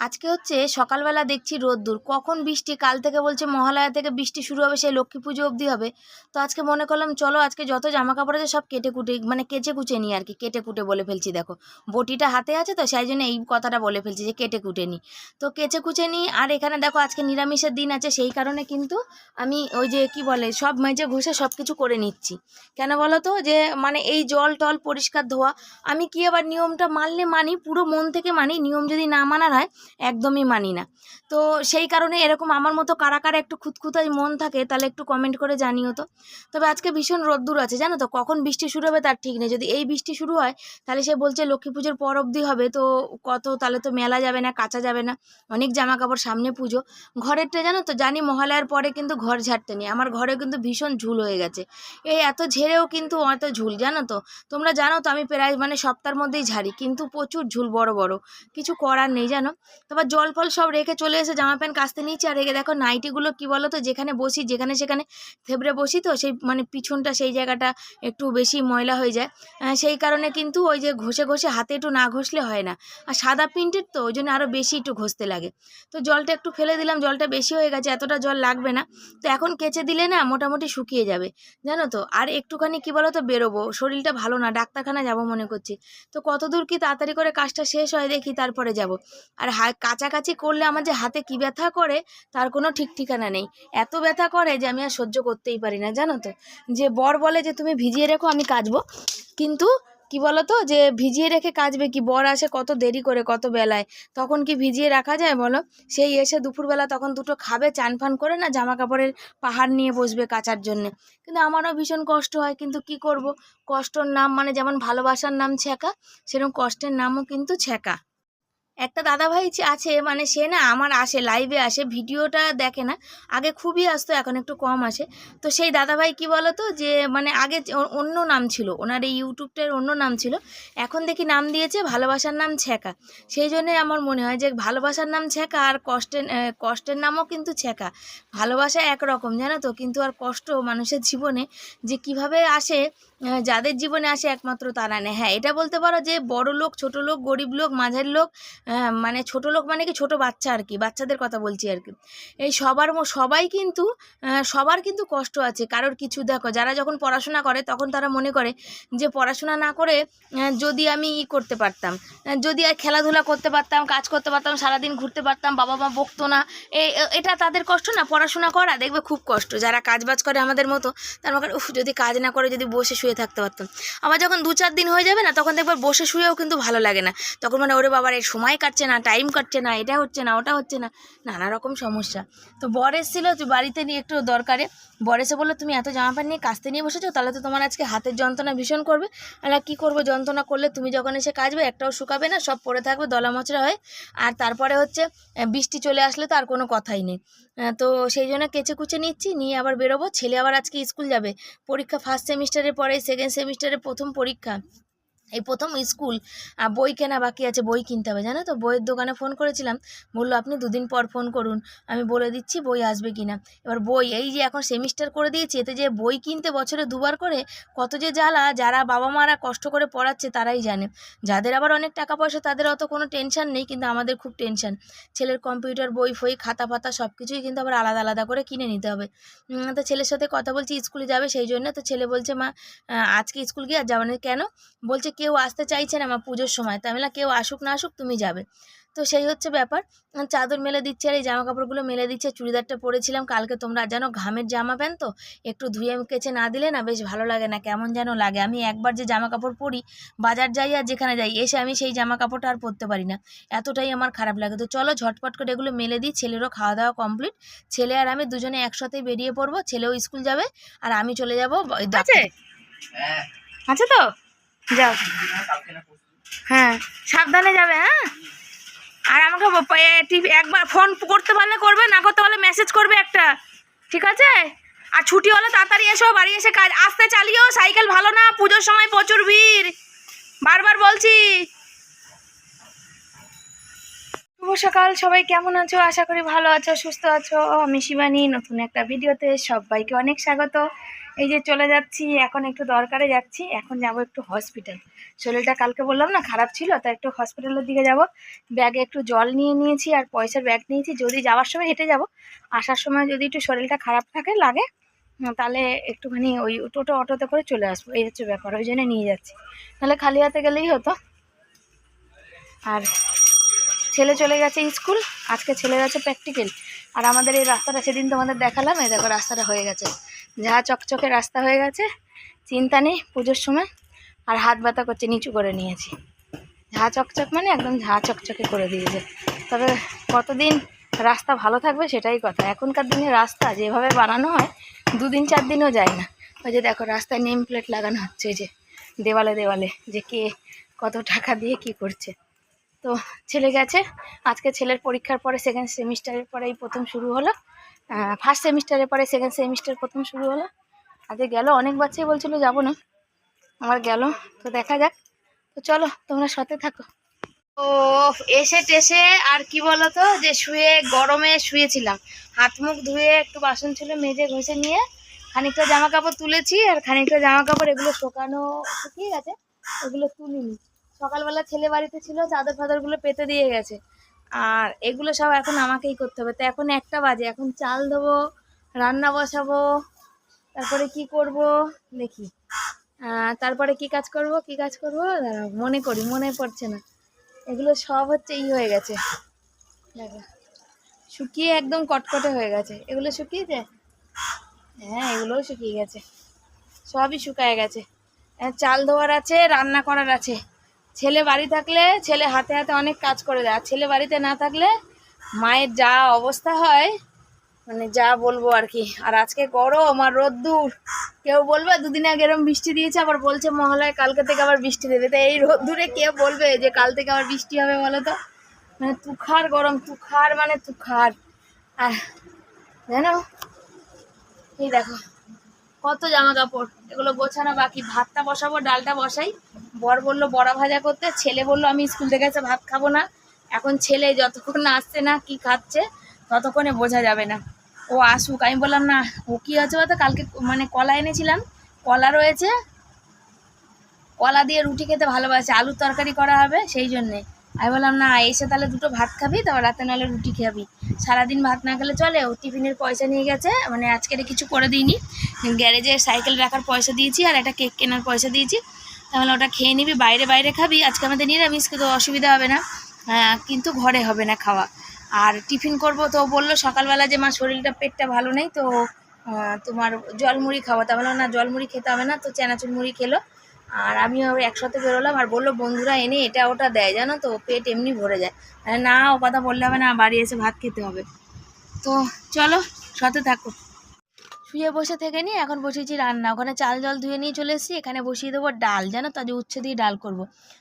আজকে হচ্ছে সকালবেলা দেখছি রোদ্দুর। কখন বৃষ্টি? কাল থেকে বলছে মহালয়া থেকে বৃষ্টি শুরু হবে, সেই লক্ষ্মী পুজো অবধি হবে। তো আজকে মনে করলাম, চলো আজকে যত জামা কাপড় আছে সব কেটে কুটে মানে কেচে কুচে নিই আর কি, কেটে কুটে বলে ফেলছি, দেখো। বটিটা হাতে আছে তো, সেই জন্য এই কথাটা বলে ফেলছি যে কেটে কুটে নিই। তো কেচে কুচে নিই, আর এখানে দেখো আজকে নিরামিষের দিন আছে, সেই কারণে কিন্তু আমি ওই যে কি বলে, সব মেজে ঘষে সব কিছু করে নিচ্ছি। কেন বলো তো? যে মানে এই জল টল পরিষ্কার ধোয়া, আমি কি আবার নিয়মটা মানলে মানি, পুরো মন থেকে মানি, নিয়ম যদি না মানার হয় একদমই মানি না। তো সেই কারণে এরকম আমার মতো কারা কারা একটু খুঁতখুতাই মন থাকে, তাহলে একটু কমেন্ট করে জানিও তো। তবে আজকে ভীষণ রোদ্দুর আছে, জানো তো? কখন বৃষ্টি শুরু হবে তার ঠিক নেই। যদি এই বৃষ্টি শুরু হয়, তাহলে সে বলছে লক্ষ্মী পুজোর পর অবধি হবে, তো কত তাহলে তো মেলা যাবে না, কাঁচা যাবে না, অনেক জামা কাপড় সামনে পুজো। ঘরেরটা জানো তো, জানি মহালয়ার পরে কিন্তু ঘর ঝাড়তে নেই, আমার ঘরে কিন্তু ভীষণ ঝুল হয়ে গেছে। এই এত ঝেড়েও কিন্তু অত ঝুল, জানো তো? তোমরা জানো তো আমি প্রায় মানে সপ্তাহের মধ্যেই ঝাড়ি, কিন্তু প্রচুর ঝুল, বড় বড়, কিছু করার নেই, জানো? তারপর জল ফল সব রেখে চলে এসে জামা প্যান্ট কাচতে নিয়েছি। আর রেখে দেখো নাইটিগুলো কি বলো তো যেখানে বসি, যেখানে সেখানে থেবড়ে বসি তো, সেই মানে পিছনটা, সেই জায়গাটা একটু বেশি ময়লা হয়ে যায়। সেই কারণে কিন্তু ওই যে ঘষে ঘষে হাতে একটু না ঘষলে হয় না। আর সাদা প্রিন্টের তো, ওই জন্য আরও বেশি একটু ঘষতে লাগে। তো জলটা একটু ফেলে দিলাম, জলটা বেশি হয়ে গেছে, এতটা জল লাগবে না। তো এখন কেচে দিলে না মোটামুটি শুকিয়ে যাবে, জানো তো? আর একটুখানি কি বলো তো বেরোবো, শরীরটা ভালো না ডাক্তারখানা যাব মনে করছি। তো কতদূর কি তাড়াতাড়ি করে কাজটা শেষ হয় দেখি, তারপরে যাব। আর হা কাছাকাছি করলে আমার যে হাতে কী ব্যথা করে, তার কোনো ঠিক ঠিকানা নেই। এত ব্যথা করে যে আমি আর সহ্য করতেই পারি না, জানো তো? যে বর বলে যে তুমি ভিজিয়ে রেখো, আমি কাচবো। কিন্তু কি বলো তো যে ভিজিয়ে রেখে কাচবে কি? বর আসে কত দেরি করে, কত বেলায়। তখন কি ভিজিয়ে রাখা যায় বলো? সেই এসে দুপুরবেলা তখন দুটো খাবে, চান ফান করে না জামা কাপড়ের পাহাড় নিয়ে বসবে কাচার জন্যে। কিন্তু আমারও ভীষণ কষ্ট হয়, কিন্তু কি করব? কষ্টর নাম মানে যেমন ভালোবাসার নাম ছ্যাঁকা, সেরকম কষ্টের নামও কিন্তু ছ্যাঁকা। একটা দাদাভাই আছে মানে সে না আমার আসে লাইভে আসে, ভিডিওটা দেখে না। আগে খুবই আসতো, এখন একটু কম আসে। তো সেই দাদাভাই কি বলো তো যে মানে আগে অন্য নাম ছিল, ওনার এই ইউটিউবটার অন্য নাম ছিল। এখন দেখি নাম দিয়েছে ভালোবাসার নাম ছ্যাঁকা। সেই জন্যে আমার মনে হয় যে ভালোবাসার নাম ছ্যাঁকা আর কষ্টের কষ্টের নামও কিন্তু ছ্যাঁকা। ভালোবাসা একরকম, জানো তো? কিন্তু আর কষ্ট মানুষের জীবনে যে কীভাবে আসে যাদের জীবনে আসে একমাত্র তারা নেয়। হ্যাঁ এটা বলতে পারো যে বড় লোক, ছোট লোক, গরিব লোক, মাঝের লোক মানে ছোট লোক মানে কি ছোট বাচ্চা আর কি, বাচ্চাদের কথা বলছি আর কি। এই সবার সবাই কিন্তু সবার কিন্তু কষ্ট আছে, কারোর কিছু দেখো, যারা যখন পড়াশোনা করে তখন তারা মনে করে যে পড়াশোনা না করে যদি আমি ই করতে পারতাম যদি আর খেলাধুলা করতে পারতাম, কাজ করতে পারতাম, সারাদিন ঘুরতে পারতাম, বাবা মা বকতো না এটা তাদের কষ্ট না, পড়াশোনা করা দেখবে খুব কষ্ট, যারা কাজ বাজ করে আমাদের মতো, তার মনে উফ, যদি কাজ না করে যদি বসে শুয়ে থাকতে পারতাম। আবার যখন দু চার দিন হয়ে যাবে না, তখন দেখবার বসে শুয়েও কিন্তু ভালো লাগে না। তখন মানে ওরে বাবার এই সময় কাটছে না টাইম কাটছে না, এটা হচ্ছে না, ওটা হচ্ছে না, নানা রকম সমস্যা। তো বর এসেছিল বাড়িতে নিয়ে একটু দরকারে। বর এসে বলল, তুমি এত জামা প্যান্ট নিয়ে কাস্তে নিয়ে বসেছো? তাহলে তো তোমার আজকে হাতের যন্ত্রণা ভীষণ করবে। আর কি করব? যন্ত্রণা করলে তুমি যখন এসে কাচবে একটাও শুকাবে না, সব পরে থাকবে, দলা মচড়া হয়ে। আর তারপরে হচ্ছে বৃষ্টি চলে আসলে তো আর কোনো কথাই নেই। তো সেই জন্য কেচে কুচে নিচ্ছি, নিয়ে আবার বেরোবো। ছেলে আবার আজকে স্কুল যাবে। পরীক্ষা ফার্স্ট সেমিস্টারের পরে সেকেন্ড সেমিস্টারের প্রথম পরীক্ষা। এই প্রথম স্কুল বই কেনা বাকি আছে, বই কিনতে হবে, জানো তো? বইয়ের দোকানে ফোন করেছিলাম, বলল, আপনি দুদিন পর ফোন করুন, আমি বলে দিচ্ছি বই আসবে কি না এবার বই, এই যে এখন সেমিস্টার করে দিয়েছি, এতে যে বই কিনতে বছরে দুবার করে, কত যে জ্বালা, যারা বাবা মারা কষ্ট করে পড়াচ্ছে তারাই জানে। যাদের আবার অনেক টাকা পয়সা, তাদের অত কোনো টেনশন নেই, কিন্তু আমাদের খুব টেনশন ছেলের কম্পিউটার বই, ফই, খাতা ফাতা সব কিছুই কিন্তু আবার আলাদা আলাদা করে কিনে নিতে হবে। তো ছেলের সাথে কথা বলছি, স্কুলে যাবে, সেই জন্য তো ছেলে বলছে, মা আজকে স্কুল গিয়ে আর যাবে না? কেন? বলছে কেউ আসতে চাইছে না মা পুজোর সময়। তাই বললাম কেউ আসুক না আসুক তুমি যাবে। তো সেই হচ্ছে ব্যাপার। চাদর মেলে দিচ্ছে আর এই জামা কাপড়গুলো মেলে দিচ্ছে। চুড়িদারটা পরেছিলাম কালকে তোমরা জানো ঘামের জামা প্যান্ট তো একটু ধুয়ে কেচে না দিলে না বেশ ভালো লাগে না কেমন যেন লাগে। আমি একবার যে জামা কাপড় পরি বাজার যাই আর যেখানে যাই এসে আমি সেই জামা কাপড়টা আর পরতে পারি না। এতটাই আমার খারাপ লাগে। তো চলো ঝটপট করে এগুলো মেলে দিই ছেলেরও খাওয়া দাওয়া কমপ্লিট ছেলে আর আমি দুজনে একসাথেই বেরিয়ে পড়ব ছেলেও স্কুল যাবে আর আমি চলে যাব আছে তো? যাও। হ্যাঁ সাবধানে যাবে হ্যাঁ? আর আমাকে একবার ফোন করতে পারলে করবে, না করতে পারলে মেসেজ করবে একটা। ঠিক আছে? আর ছুটি হলে তাড়াতাড়ি এসো, বাড়ি এসে কাজ, আসতে চালিও, সাইকেল ভালো না, পুজোর সময় প্রচুর ভিড়। বারবার বলছি। শুভ সকাল, সবাই কেমন আছো? আশা করি ভালো আছো, সুস্থ আছো। আমি শিবানী, নতুন একটা ভিডিওতে সবাইকে অনেক স্বাগত। এই যে চলে যাচ্ছি, এখন একটু দরকারে যাচ্ছি, এখন যাব একটু হসপিটাল শরীরটা কালকে বললাম না, খারাপ ছিল, তাই একটু হসপিটালের দিকে যাব। ব্যাগে একটু জল নিয়ে নিয়েছি আর পয়সার ব্যাগ নিয়েছি। যদি যাওয়ার সময় হেঁটে যাব, আসার সময় যদি একটু শরীরটা খারাপ থাকে, লাগে তাহলে একটুখানি ওই টোটো অটোতে করে চলে আসব। এই হচ্ছে ব্যাপার, ওই জন্য নিয়ে যাচ্ছি। তাহলে খালি হাতে গেলেই হতো। আর ছেলে চলে গেছে স্কুল, আজকে ছেলে গেছে প্র্যাকটিক্যাল আর আমাদের এই রাস্তাটা সেদিন তোমাদের দেখালাম, এই দেখো রাস্তাটা হয়ে গেছে। যা চকচকে রাস্তা হয়ে গেছে, চিন্তা নেই পুজোর সময়। আর হাত ব্যথা করছে, নিচু করে নিয়েছি। ঝা চকচক মানে একদম ঝা চকচকে করে দিয়েছে। তবে কতদিন রাস্তা ভালো থাকবে সেটাই কথা। এখনকার দিনে রাস্তা যেভাবে বানানো হয়, দুদিন চার দিনও যায় না। ওই যে দেখো রাস্তায় নেম প্লেট লাগানো হচ্ছে যে দেওয়ালে দেওয়ালে, যে কে কত টাকা দিয়ে কি করছে। তো ছেলে গেছে, আজকে ছেলের পরীক্ষার পরে সেকেন্ড সেমিস্টারের পরে এই প্রথম শুরু হলো। ফার্স্ট সেমিস্টারের পরে সেকেন্ড সেমিস্টার প্রথম শুরু হলো। আজকে গেল, অনেক বাচ্চাই বলছিল যাব না। আমার গেল, তো দেখা যাক। তো চলো, তোমরা সাথে থাকো। ও, এসে টেসে আর কি বলতো, যে শুয়ে, গরমে শুয়েছিলাম। হাত মুখ ধুয়ে একটু বাসন ছিল মেজে ঘষে নিয়ে খানিকটা জামা কাপড় তুলেছি আর খানিকটা জামা কাপড় এগুলো শোকানো শুকিয়ে গেছে, এগুলো তুলিনি। সকালবেলা ছেলে বাড়িতে ছিল চাদর ফাদরগুলো পেতে দিয়ে গেছে। আর এগুলো সব এখন আমাকেই করতে হবে। তো এখন একটা বাজে এখন চাল ধোবো রান্না বসাবো তারপরে কি করব দেখি। তারপরে কি কাজ করব কি কাজ করব? দাঁড়াও, মনে করি মনে পড়ছে না। এগুলো সব হচ্ছে ই হয়ে গেছে। দেখো শুকিয়ে একদম কটকটে হয়ে গেছে। এগুলো শুকিয়েছে হ্যাঁ এগুলোও শুকিয়ে গেছে। সবই শুকায় গেছে। চাল ধোয়ার আছে রান্না করার আছে। ছেলে বাড়ি থাকলে ছেলে হাতে হাতে অনেক কাজ করে দেয়, আর ছেলে বাড়িতে না থাকলে মায়ের যা অবস্থা হয় মানে যা বলব আর কি। আর আজকে গরম আর রোদ্দুর, কেউ বলবে দুদিন আগে এরম বৃষ্টি দিয়েছে, আবার বলছে মহালয় কালকে থেকে আবার বৃষ্টি দেবে। তো এই রোদ্দুরে কে বলবে যে কাল থেকে আবার বৃষ্টি হবে বলো তো? মানে তুখার গরম, তুখার মানে তুখার। আর জানো? এই দেখো। কত জামা কাপড়? এগুলো গোছানো বাকি। ভাতটা বসাবো, ডালটা বসাই। বর বলল, বড়া ভাজা করতে। ছেলে বলল, আমি স্কুল থেকে এসে ভাত খাব না। এখন ছেলে যতক্ষণ না আসছে না, কি খাচ্ছে, ততক্ষণে বোঝা যাবে না। ও আসুক। আমি বললাম, না, ও কি হচ্ছে বলতো? কালকে মানে কলা এনেছিলাম। কলা রয়েছে। কলা দিয়ে রুটি খেতে ভালোবাসে। আলুর তরকারি করা হবে, সেই জন্যে। আমি বললাম না এসে তাহলে দুটো ভাত খাবি তারপর রাতে নাহলে রুটি খাবি সারাদিন ভাত না খেলে চলে ও টিফিনের পয়সা নিয়ে গেছে মানে আজকের কিছু করে দিইনি। গ্যারেজে সাইকেল রাখার পয়সা দিয়েছি আর একটা কেক কেনার পয়সা দিয়েছি। তাহলে ওটা খেয়ে নিবি বাইরে বাইরে খাবি আজকে আমাদের নিরামিষ কিন্তু অসুবিধা হবে না। হ্যাঁ, কিন্তু ঘরে হবে না খাওয়া। আর টিফিন করব তো বলল সকালবেলা যে মা শরীরটা পেটটা ভালো নেই তো তোমার জলমুড়ি খাওয়া তা বললাম না জলমুড়ি খেতে হবে না তো চানাচুর মুড়ি খেলো। আর আমি আমিও একসাথে বেরোলাম আর বলল, বন্ধুরা এনে এটা ওটা দেয়। জানো তো পেট এমনি ভরে যায়। না, ও কথা বললে হবে না, বাড়ি এসে ভাত খেতে হবে। তো চলো, সাথে থাকো। শুয়ে বসে থেকে নিয়ে এখন বসেছি রান্না। ওখানে চাল জল ধুয়ে নিয়ে চলে এসেছি, এখানে বসিয়ে দেবো ডাল, জানো তো, আজ উচ্ছে দিয়ে ডাল করব।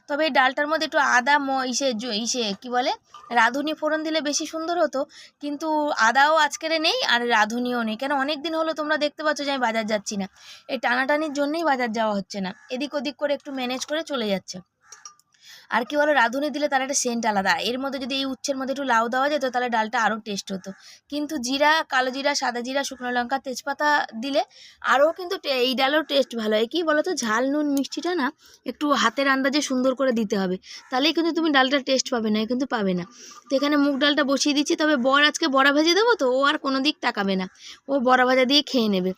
তবে এই ডালটার মধ্যে একটু আদা, ম, ইসে ইসে, কী বলে, রাঁধুনি ফোড়ন দিলে বেশি সুন্দর হতো, কিন্তু আদাও আজকের নেই আর রাঁধুনিও নেই। কেন অনেক দিন হলো তোমরা দেখতে পাচ্ছ যে আমি বাজার যাচ্ছি না। এই টানাটানির জন্যই বাজার যাওয়া হচ্ছে না। এদিক ওদিক করে একটু ম্যানেজ করে চলে যাচ্ছে। আর কি বলো, রাঁধুনি দিলে তার একটা সেন্ট আলাদা। এর মধ্যে যদি এই উচ্ছের মধ্যে একটু লাউ দেওয়া যেত, তাহলে ডালটা আরও টেস্ট হতো। কিন্তু জিরা, কালো জিরা, সাদা জিরা, শুকনো লঙ্কা, তেজপাতা দিলে আরও কিন্তু এই ডালেও টেস্ট ভালো। হয় কি বলো তো ঝাল, নুন, মিষ্টিটা না একটু হাতের আন্দাজে সুন্দর করে দিতে হবে। তাহলেই কিন্তু তুমি ডালটা টেস্ট পাবে না কিন্তু পাবে না। তো এখানে মুগ ডালটা বসিয়ে দিচ্ছি, তবে বর আজকে বড়া ভেজে দেবো তো, ও আর কোনো দিক তাকাবে না। ও বড়া ভাজা দিয়ে খেয়ে নেবে।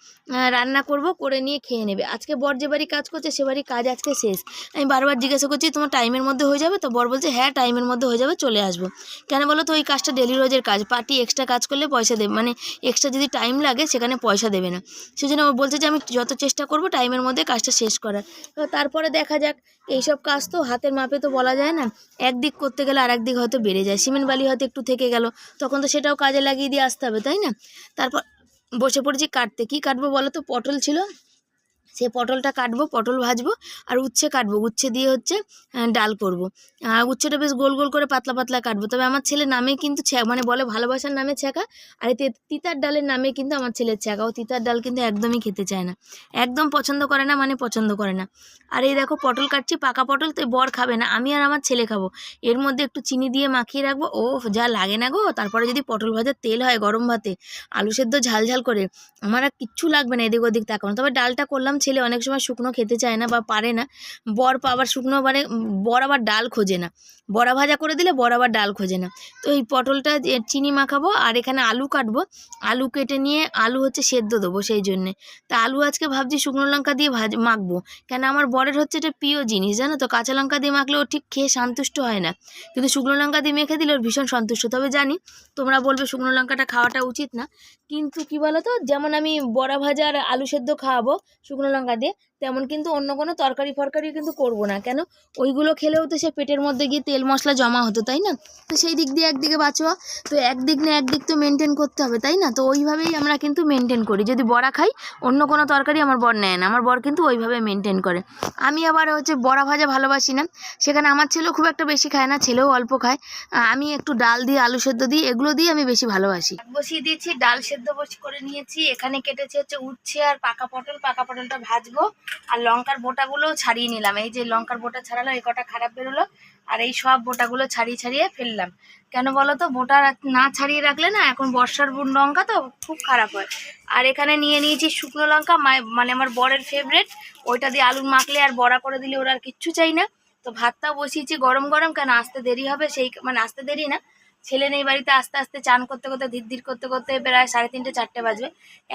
রান্না করব, করে নিয়ে খেয়ে নেবে। আজকে বর যে বাড়ি কাজ করছে, সে বাড়ি কাজ আজকে শেষ। আমি বারবার জিজ্ঞাসা করছি, তোমার টাইমের মধ্যে হয়ে যাবে, তো বর বলছে হ্যাঁ টাইমের মধ্যে হয়ে যাবে, চলে আসব। কেন বলো তো, ওই কাজটা ডেলি রোজের কাজ পার্টি এক্সট্রা কাজ করলে পয়সা দেবে মানে এক্সট্রা যদি টাইম লাগে, সেখানে পয়সা দেবে না। সেজন্য ও বলছে যে, আমি যত চেষ্টা করব টাইমের মধ্যে কাজটা শেষ করার। তারপরে দেখা যাক, এইসব কাজ তো হাতের মাপে তো বলা যায় না। একদিক করতে গেলে আর একদিক হয়তো বেড়ে যায়, সিমেন্ট বালি হয়তো একটু থেকে গেল, তখন তো সেটাও কাজে লাগিয়ে দিয়ে আসতে হবে, তাই না? তারপর বসে পড়েছি কাটতে, কি কাটবো বলো তো, পটল ছিল? সে পটলটা কাটবো, পটল ভাজবো আর উচ্ছে কাটবো। উচ্ছে দিয়ে হচ্ছে ডাল করব। আর উচ্ছেটা বেশ গোল গোল করে পাতলা পাতলা কাটবো। তবে আমার ছেলে নামে কিন্তু মানে বলে ভালোবাসার নামে ছ্যাঁকা, আর এতে তিতার ডালের নামে কিন্তু আমার ছেলের ছ্যাঁকা। ও তিতার ডাল কিন্তু একদমই খেতে চায় না। একদম পছন্দ করে না মানে পছন্দ করে না। আর এই দেখো পটল কাটছি, পাকা পটল তো বর খাবে না। আমি আর আমার ছেলে খাব। এর মধ্যে একটু চিনি দিয়ে মাখিয়ে রাখব। ও যা লাগে না গো। তারপরে যদি পটল ভাজার তেল হয় গরম ভাতে, আলু সেদ্ধ ঝাল ঝাল করে, আমার আর কিচ্ছু লাগবে না এদিক ওদিক তাকানো। তবে ডালটা করলাম ছেলে অনেক সময় শুকনো খেতে চায় না বা পারে না, বর পা- আবার শুকনো মানে বর আবার ডাল খোঁজে না। বড়া ভাজা করে দিলে বর আবার ডাল খোঁজে না। তো এই পটলটা চিনি মাখাবো আর এখানে আলু কাটবো। আলু কেটে নিয়ে আলু হচ্ছে সেদ্ধ দেবো সেই জন্যে। তা আলু আজকে ভাবছি শুকনো লঙ্কা দিয়ে ভাজ মাখবো। কেন আমার বরের হচ্ছে এটা প্রিয় জিনিস, জানো তো? কাঁচা লঙ্কা দিয়ে মাখলে ও ঠিক খেয়ে সন্তুষ্ট হয় না। কিন্তু শুকনো লঙ্কা দিয়ে মেখে দিলে ওর ভীষণ সন্তুষ্ট। তবে জানি তোমরা বলবে শুকনো লঙ্কাটা খাওয়াটা উচিত না। কিন্তু কি বলো তো যেমন আমি বড়া ভাজা আর আলু সেদ্ধ খাওয়াবো, শুকনো লঙ্কা দিয়ে তেমন কিন্তু অন্য কোনো তরকারি ফরকারি কিন্তু করব না। কেন? ওইগুলো খেলেও তো সে পেটের মধ্যে গিয়ে তেল মশলা জমা হতো, তাই না? তো সেই দিক দিয়ে একদিকে বাঁচোয়া, তো একদিক না একদিক তো মেনটেন করতে হবে, তাই না? তো ওইভাবেই আমরা কিন্তু মেনটেন করি। যদি বড়া খাই, অন্য কোনো তরকারি আমার বর নেয় না। আমার বর কিন্তু ওইভাবে মেনটেন করে। আমি আবার হচ্ছে বড়া ভাজা ভালোবাসি না। সেখানে আমার ছেলেও খুব একটা বেশি খায় না, ছেলেও অল্প খায়। আমি একটু ডাল দিয়ে, আলু সেদ্ধ দিই এগুলো দিয়ে আমি বেশি ভালোবাসি। বসিয়ে দিয়েছি, ডাল সেদ্ধ বসি করে নিয়েছি। এখানে কেটেছি হচ্ছে উচ্ছে আর পাকা পটল। পাকা পটলটা ভাজবো। আর লঙ্কার বোটাগুলোও ছাড়িয়ে নিলাম। এই যে লঙ্কার বোটা ছাড়ালো, এই কটা খারাপ বেরোলো, আর এই সব বোটাগুলো ছাড়িয়ে ছাড়িয়ে ফেললাম। কেন বলো তো? বোটা না ছাড়িয়ে রাখলে না, এখন বর্ষার লঙ্কা তো খুব খারাপ হয়। আর এখানে নিয়ে নিয়েছি শুকনো লঙ্কা মানে আমার বরের ফেভারেট ওইটা দিয়ে আলু মাখলে আর বড়া করে দিলে ওরা আর কিচ্ছু চাই না। তো ভাতটাও বসিয়েছি গরম গরম, কেন আসতে দেরি হবে? সেই মানে আসতে দেরি না। ছেলে নেই বাড়িতে, আস্তে আস্তে চান করতে করতে, ধীর ধীর করতে করতে প্রায় সাড়ে তিনটে, চারটে বাজবে।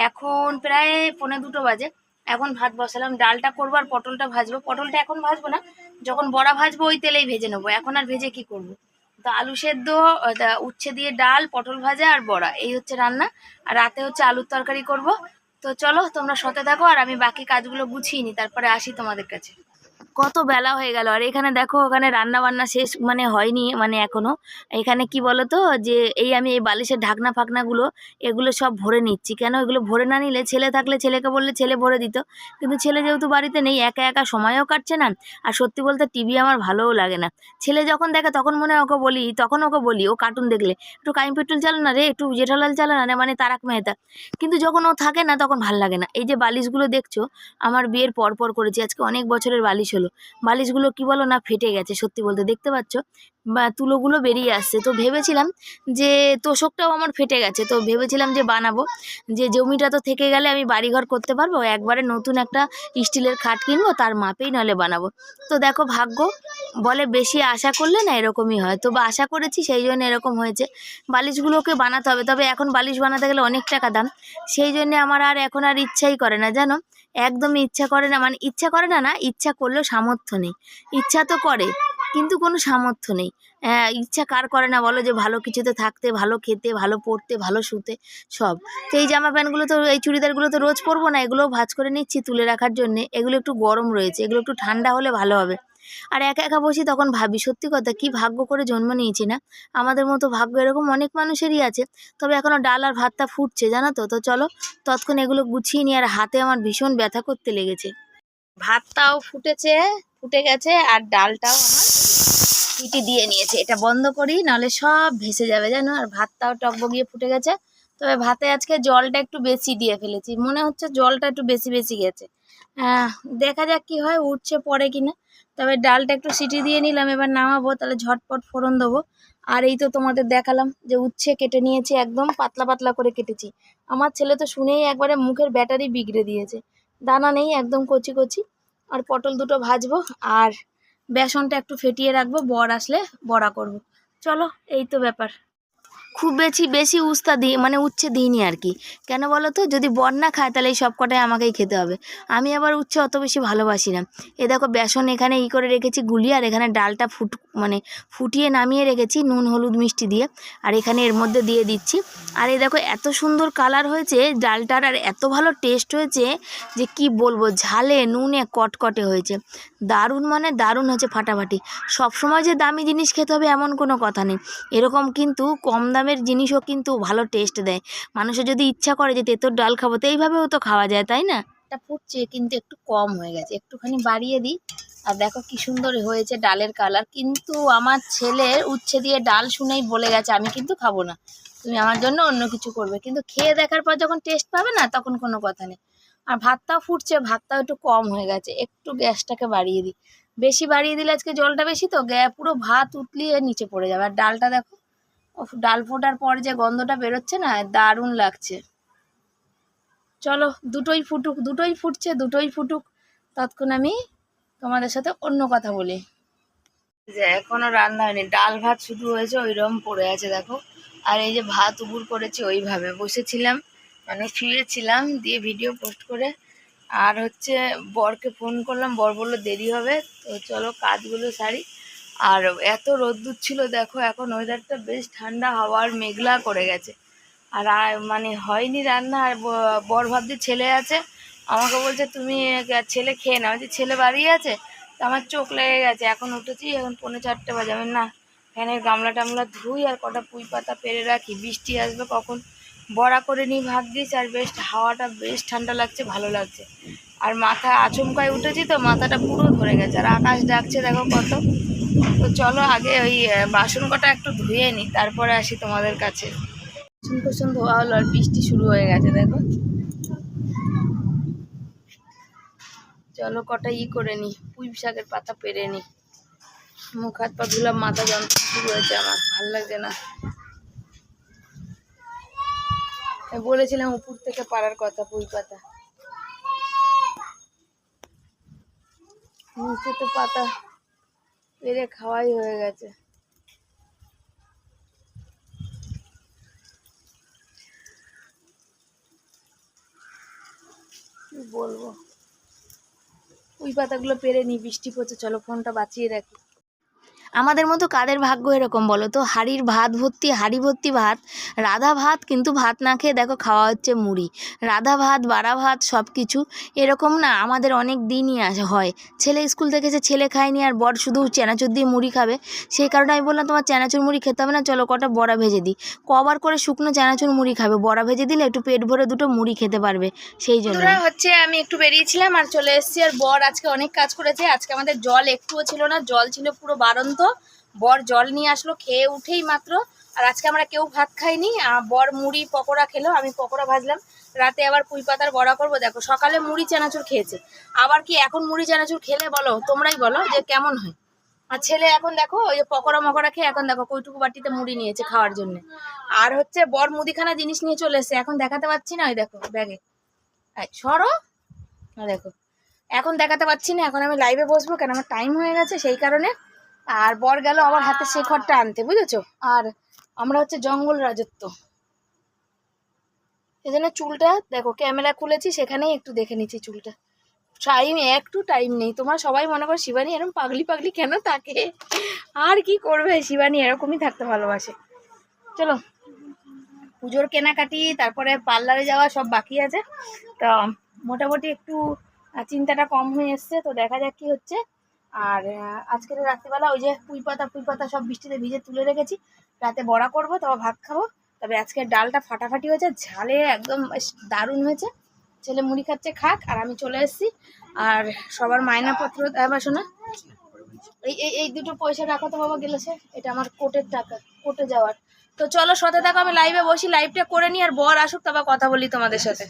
এখন প্রায় পৌনে দুটো বাজে। এখন ভাত বসালাম, ডালটা করব আর পটলটা ভাজবো। পটলটা এখন ভাজবো না, যখন বড়া ভাজবো ওই তেলেই ভেজে নেব। এখন আর ভেজে কি করব। তো আলু সেদ্ধ উচ্ছে দিয়ে ডাল, পটল ভাজা আর বড়া, এই হচ্ছে রান্না। আর রাতে হচ্ছে আলুর তরকারি করব। তো চলো তোমরা সতে থাকো আর আমি বাকি কাজগুলো গুছিয়ে নিই, তারপরে আসি তোমাদের কাছে। কত বেলা হয়ে গেল। আর এখানে দেখো, ওখানে রান্না বান্না শেষ মানে হয়নি মানে এখনও। এখানে কি বলো তো যে এই আমি এই বালিশের ঢাকনা ফাকনাগুলো, এগুলো সব ভরে নিচ্ছি। কেন? এগুলো ভরে না নিলে ছেলে থাকলে ছেলেকে বললে ছেলে ভরে দিত। কিন্তু ছেলে যেহেতু বাড়িতে নেই, একা একা সময়ও কাটছে না। আর সত্যি বলতে টিভি আমার ভালোও লাগে না। ছেলে যখন দেখে, তখন মনে ওকে বলি, তখন ওকে বলি, ও কার্টুন দেখলে। একটু কাইম পেট্রোল চালা না রে, একটু জেঠালাল চালা না রে মানে তারাক মেহতা। কিন্তু যখন ও থাকে না, তখন ভালো লাগে না। এই যে বালিশগুলো দেখছ, আমার বিয়ের পর পর করেছি। আজকে অনেক বছরের বালিশ হলো। বালিশগুলো কি বলো না ফেটে গেছে, সত্যি বলতে দেখতে পাচ্ছ? বা তুলোগুলো বেরিয়ে আসছে। তো ভেবেছিলাম যে তোষকটাও আমার ফেটে গেছে। তো ভেবেছিলাম যে বানাবো। যে জমিটা তো থেকে গেলে আমি বাড়িঘর করতে পারব, একবারে নতুন একটা স্টিলের খাট কিনবো, তার মাপেই নাহলে বানাবো। তো দেখো ভাগ্য, বলে বেশি আশা করলে না এরকমই হয়। তো বা আশা করেছি, সেই জন্য এরকম হয়েছে। বালিশগুলোকে বানাতে হবে। তবে এখন বালিশ বানাতে গেলে অনেক টাকা দাম। সেই জন্যে আমার আর এখন আর ইচ্ছাই করে না, জানো? একদমই ইচ্ছা করে না মানে ইচ্ছা করে না না, ইচ্ছা করলেও সামর্থ্য নেই। ইচ্ছা তো করে, কিন্তু কোনো সামর্থ্য নেই। হ্যাঁ ইচ্ছা কার করে না বলো যে ভালো কিছুতে থাকতে, ভালো খেতে, ভালো পড়তে, ভালো শুতে, সব। তো এই জামা প্যান্টগুলো তো, এই চুড়িদারগুলো তো রোজ পরবো না, এগুলোও ভাঁজ করে নিচ্ছি তুলে রাখার জন্যে। এগুলো একটু গরম রয়েছে, এগুলো একটু ঠান্ডা হলে ভালো হবে। আর একা একা বসি তখন ভাবি, সত্যি কথা, কি ভাগ্য করে জন্ম নিয়েছি না? আমাদের মতো ভাগ্য এরকম অনেক মানুষেরই আছে, তবে এখনও ডাল আর ভাতটা ফুটছে, জানো তো? তো চলো তৎক্ষণ এগুলো গুছিয়ে নিয়ে আর হাতে আমার ভীষণ ব্যথা করতে লেগেছে। ভাতটাও ফুটেছে, ফুটে গেছে আর ডালটাও আমার সিটি দিয়ে নিয়েছে। এটা বন্ধ করি, নাহলে সব ভেসে যাবে, জানো? আর ভাতটাও টকবগিয়ে ফুটে গেছে। তবে ভাতে আজকে জলটা একটু বেশি দিয়ে ফেলেছি। মনে হচ্ছে জলটা একটু বেশি বেশি গেছে। দেখা যাক কি হয়, উঠছে পরে কিনা। তবে ডালটা একটু সিটি দিয়ে নিলাম, এবার নামাবো, তাহলে ঝটপট ফোড়ন দেবো। আর এই তো তোমাদের দেখালাম যে উচ্ছে কেটে নিয়েছি, একদম পাতলা পাতলা করে কেটেছি। আমার ছেলে তো শুনেই একবারে মুখের ব্যাটারি বিগড়ে দিয়েছে। দানা নেই, একদম কচি কচি। আর পটল দুটো ভাজবো, আর বেসনটা একটু ফেটিয়ে রাখব, বর আসলে বড়া করব। চলো, এই তো ব্যাপার। খুব বেশি বেশি উস্তা দিই মানে উচ্ছে দিইনি আর কি। কেন বলো তো যদি না খায় তাহলে এই সব কটাই আমাকেই খেতে হবে। আমি আবার উচ্ছে অত বেশি ভালোবাসি না। এ দেখো, বেসন এখানে ই করে রেখেছি গুলিয়ে আর এখানে ডালটা ফুট মানে ফুটিয়ে নামিয়ে রেখেছি নুন, হলুদ, মিষ্টি দিয়ে। আর এখানে এর মধ্যে দিয়ে দিচ্ছি। আর এই দেখো, এত সুন্দর কালার হয়েছে ডালটার, আর এত ভালো টেস্ট হয়েছে যে কি বলব, ঝালে, নুনে কটকটে হয়েছে। দারুণ মানে দারুণ হয়েছে ফাটাফাটি। সবসময় যে দামি জিনিস খেতে হবে এমন কোনো কথা নেই। এরকম কিন্তু কম দামের জিনিসও কিন্তু ভালো টেস্ট দেয়। মানুষের যদি ইচ্ছা করে যে তেঁতোর ডাল খাব, তো এইভাবেও তো খাওয়া যায়, তাই না? এটা ফুটছে কিন্তু একটু কম হয়ে গেছে। একটুখানি বাড়িয়ে দিই। আর দেখো কি সুন্দর হয়েছে ডালের কালার কিন্তু আমার ছেলের উচ্ছে দিয়ে ডাল শুনেই বলে গেছে, আমি কিন্তু খাব না। তুমি আমার জন্য অন্য কিছু করবে। কিন্তু খেয়ে দেখার পর যখন টেস্ট পাবে না, তখন কোনো কথা নেই। আর ভাতটাও ফুটছে, ভাতটাও একটু কম হয়ে গেছে। একটু গ্যাসটাকে বাড়িয়ে দিই। বেশি বাড়িয়ে দিলে আজকে জলটা বেশি, তো গ্যা পুরো ভাত উতলিয়ে নিচে পড়ে যাবে। আর ডালটা দেখো ডাল ফোটার পর যে গন্ধটা বেরোচ্ছে না, দারুণ লাগছে। চলো, দুটোই ফুটুক, দুটোই ফুটছে, দুটোই ফুটুক। তৎক্ষণ আমি তোমাদের সাথে অন্য কথা বলি। যে এখনও রান্না হয়নি, ডাল ভাত শুধু হয়েছে, ওইরকম পড়ে আছে, দেখো। আর এই যে ভাত উবুর করেছি ওইভাবে, বসেছিলাম মানে ফিরেছিলাম, দিয়ে ভিডিও পোস্ট করে। আর হচ্ছে বরকে ফোন করলাম, বর বলল দেরি হবে, তো চলো কাজগুলো সারি। আর এত রোদ্দুর ছিল, দেখো এখন ওয়েদারটা বেশ ঠান্ডা হাওয়ার মেঘলা করে গেছে। আর মানে হয়নি রান্না, আর বর ভাবছি ছেলে আছে, আমাকে বলছে তুমি ছেলে খেয়ে নাও, যে ছেলে বাড়ি আছে, তো আমার চোখ লেগে গেছে, এখন উঠেছি, এখন পৌনে চারটে বাজে, আমি না, ফ্যানের গামলা টামলা ধুই আর কটা পুঁই পাতা পেরে রাখি, বৃষ্টি আসবে কখন? বড়া করে নিই ভাগ্যিস আর বেশ হাওয়াটা বেশ ঠান্ডা লাগছে, ভালো লাগছে। আর মাথা আচমকায় উঠেছি তো, মাথাটা পুরো ধরে গেছে, আর আকাশ ডাকছে, দেখো কত। তো চলো আগে ওই বাসন কটা একটু ধুয়ে নিই তারপরে আসি তোমাদের কাছে। বাসন কোসন ধোয়া হলো আর বৃষ্টি শুরু হয়ে গেছে, দেখো। চলো কটা ই করে নি, পুঁই শাকের পাতা পেরে নি। মুখ, হাত, পা ধুলাম, মাথা যন্ত্রণা শুরু হয়েছে আমার, ভালো লাগছে না। বলেছিলাম উপর থেকে পাড়ার কথা, পুঁই পাতা। নিচে তো পাতা পেরে খাওয়াই হয়ে গেছে। কি বলব? ওই পাতাগুলো পেরে নি, বৃষ্টি পড়ছে। চলো ফোনটা বাঁচিয়ে রাখি। আমাদের মতো কাদের ভাগ্য এরকম বলো তো? হাড়ির ভাত ভর্তি, হাড়ি ভর্তি ভাত, রাধা ভাত কিন্তু ভাত না খেয়ে দেখো খাওয়া হচ্ছে মুড়ি। রাধা ভাত বাড়া ভাত সব কিছু এরকম না আমাদের অনেক দিনই আসে, হয়। ছেলে স্কুল থেকে এসে ছেলে খায়নি আর বর শুধু চেনাচুর দিয়ে মুড়ি খাবে। সেই কারণে আমি বললাম তোমার চেনাচুর মুড়ি খেতে হবে না, চলো কটা বড়া ভেজে দিই। কবার করে শুকনো চেনাচুর মুড়ি খাবে, বড়া ভেজে দিলে একটু পেট ভরে দুটো মুড়ি খেতে পারবে, সেই জন্য। হচ্ছে আমি একটু বেরিয়েছিলাম আর চলে এসেছি আর বর আজকে অনেক কাজ করেছে, আজকে আমাদের জল একটুও ছিল না, জল ছিল পুরো বারন্ত বর জল নিয়ে আসলো, খেয়ে উঠেই মাত্র। আর আজকে আমরা কেউ ভাত খাইনি বর মুড়ি, পকোড়া খেলো, আমি পকোড়া ভাজলাম। রাতে আবার পুঁই পাতার বড়া করব, দেখো সকালে মুড়ি চানাচুর খেয়েছে। আবার কি এখন মুড়ি চানাচুর খেলে বলো? তোমরাই বলো যে কেমন হয়। আর ছেলে এখন দেখো, ওই পকোড়া মকোড়া খেয়ে এখন দেখো কইটুকু বাটিতে মুড়ি নিয়েছে খাওয়ার জন্য। আর হচ্ছে বর মুদিখানা জিনিস নিয়ে চলে এসেছে, এখন দেখাতে পাচ্ছি না ওই দেখো ব্যাগে। সরো। দেখো, এখন দেখাতে পাচ্ছি না, এখন আমি লাইভে বসবো, কেন আমার টাইম হয়ে গেছে, সেই কারণে আর বর গেল আমার হাতে শেখরটা আনতে বুঝেছ? আর আমরা হচ্ছে জঙ্গল রাজত্ব। এই জন্য চুলটা দেখো ক্যামেরা খুলেছি সেখানেই একটু দেখে নিচ্ছি চুলটা। টাইম একটু টাইম নেই। তোমরা সবাই মনে করো শিবানী এরকম পাগলি পাগলি কেন থাকে? আর কি করবে শিবানী? এরকমই থাকতে ভালোবাসে। চলো পুজোর কেনাকাটি তারপরে পার্লারে যাওয়া সব বাকি আছে। তো মোটামুটি একটু চিন্তাটা কম হয়ে এসছে। তো দেখা যাক কি হচ্ছে। আর আজকের রাত্রিবেলা ওই যে পুঁই পাতা পুঁই পাতা সব বৃষ্টিতে ভিজে তুলে রেখেছি। রাতে বড়া করব তবে ভাত খাব। তবে আজকের ডালটা ফাটাফাটি হয়েছে, ঝালে একদম দারুণ হয়েছে। ছেলে মুড়ি খাচ্ছে, খাক, আর আমি চলে এসেছি। আর সবার মায়নাপত্র আবার শোনা। এই এই এই দুটো পয়সা রাখো তো বাবা গেলেছে, এটা আমার কোটের টাকা, কোটে যাওয়ার। তো চলো সাথে থাকো, আমি লাইভে বসি লাইভটা করে নিই, আর বর আসুক, তারপর কথা বলি তোমাদের সাথে।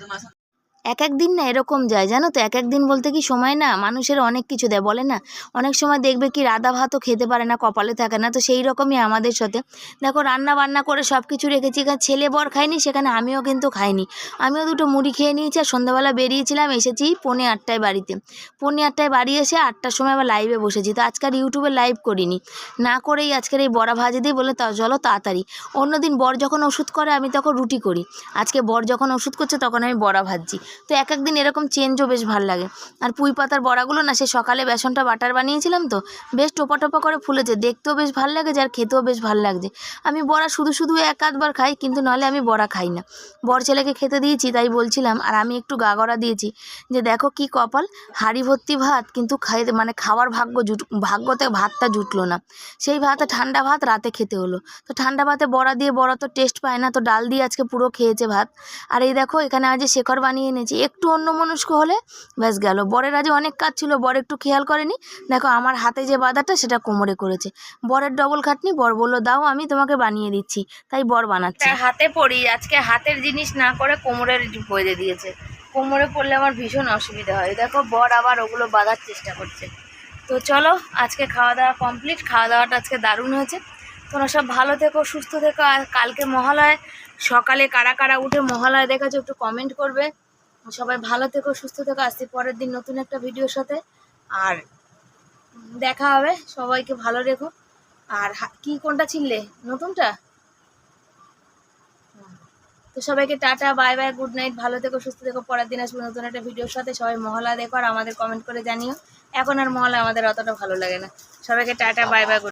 এক এক দিন না এরকম যায়, জানো তো? এক এক দিন বলতে কি সময় না মানুষের অনেক কিছু দেয়, বলে না? অনেক সময় দেখবে কি রাধা ভাতও খেতে পারে না, কপালে থাকে না, তো সেই রকমই আমাদের সাথে। দেখো রান্না বান্না করে সব কিছু রেখেছি, এখানে ছেলে বর খায়নি, সেখানে আমিও কিন্তু খাইনি। আমিও দুটো মুড়ি খেয়ে নিয়েছি আর সন্ধ্যাবেলা বেরিয়েছিলাম, এসেছি পৌনে আটটায় বাড়িতে। পৌনে আটটায় বাড়ি এসে আটটার সময় আবার লাইভে বসেছি, তো আজকাল ইউটিউবে লাইভ করিনি। না করেই আজকের এই বড়া ভাজে দিয়ে বলে তা চলো তাড়াতাড়ি। অন্যদিন বর যখন ওষুধ করে, আমি তখন রুটি করি। আজকে বর যখন ওষুধ করছে, তখন আমি বড়া ভাজছি। তো এক এক দিন এরকম চেঞ্জও বেশ ভালো লাগে। আর পুঁই পাতার বড়াগুলো না, সে সকালে বেসনটা, বাটার বানিয়েছিলাম তো, বেশ টোপা টোপা করে ফুলেছে। দেখতেও বেশ ভালো লাগে আর খেতেও বেশ ভালো লাগছে। আমি বড়া শুধু শুধু এক আধবার খাই, কিন্তু নাহলে আমি বড়া খাই না। বর ছেলেকে খেতে দিয়েছি, তাই বলছিলাম, আর আমি একটু গাগড়া দিয়েছি যে, দেখো কি কপাল, হাঁড়ি ভর্তি ভাত, কিন্তু খাইতে মানে খাওয়ার ভাগ্য জুট, ভাগ্যতে ভাতটা জুটলো না। সেই ভাতে ঠান্ডা ভাত রাতে খেতে হলো। তো ঠান্ডা ভাতে বড়া দিয়ে, বড়া তো টেস্ট পায় না, তো ডাল দিয়ে আজকে পুরো খেয়েছে ভাত। আর এই দেখো, এখানে আজ শেখর বানিয়ে এনেছি একটু অন্য মনস্ক হলে ব্যাস গেল। বরের আজ অনেক কাজ ছিল, বর একটু খেয়াল করেনি। দেখো আমার হাতে যে বাধাটা সেটা কোমরে করেছে। বরের ডবল খাটনি, বর বলল, দাও, আমি তোমাকে বানিয়ে দিচ্ছি। তাই বর বানাচ্ছে। হাতে পড়ি আজকে হাতের জিনিস না করে কোমরের বেঁধে দিয়েছে। কোমরে পড়লে আমার ভীষণ অসুবিধা হয়। দেখো, বর আবার ওগুলো বাঁধার চেষ্টা করছে। তো চলো, আজকে খাওয়া দাওয়া কমপ্লিট খাওয়া দাওয়াটা আজকে দারুণ হয়েছে। তোমরা সব ভালো থেকো, সুস্থ থেকো। আর কালকে মহালয়, সকালে কারা কারা উঠে মহালয় দেখেছ একটু কমেন্ট করবে। সবাই ভালো থেকো, সুস্থ থেকো। আসছি পরের দিন নতুন একটা ভিডিওর সাথে। আর দেখা হবে। সবাইকে ভালো রেখো। আর কি, কোনটা ছিললে নতুনটা? তো সবাইকে tata, bye bye, good night. ভালো থেকো, সুস্থ থেকো। পরের দিন আসব নতুন একটা ভিডিওর সাথে। সবাই মহলা দেখো আর আমাদের কমেন্ট করে জানিও। এখন আর মহলা আমাদের অতটা ভালো লাগে না। সবাইকে টাটা, বাই বাই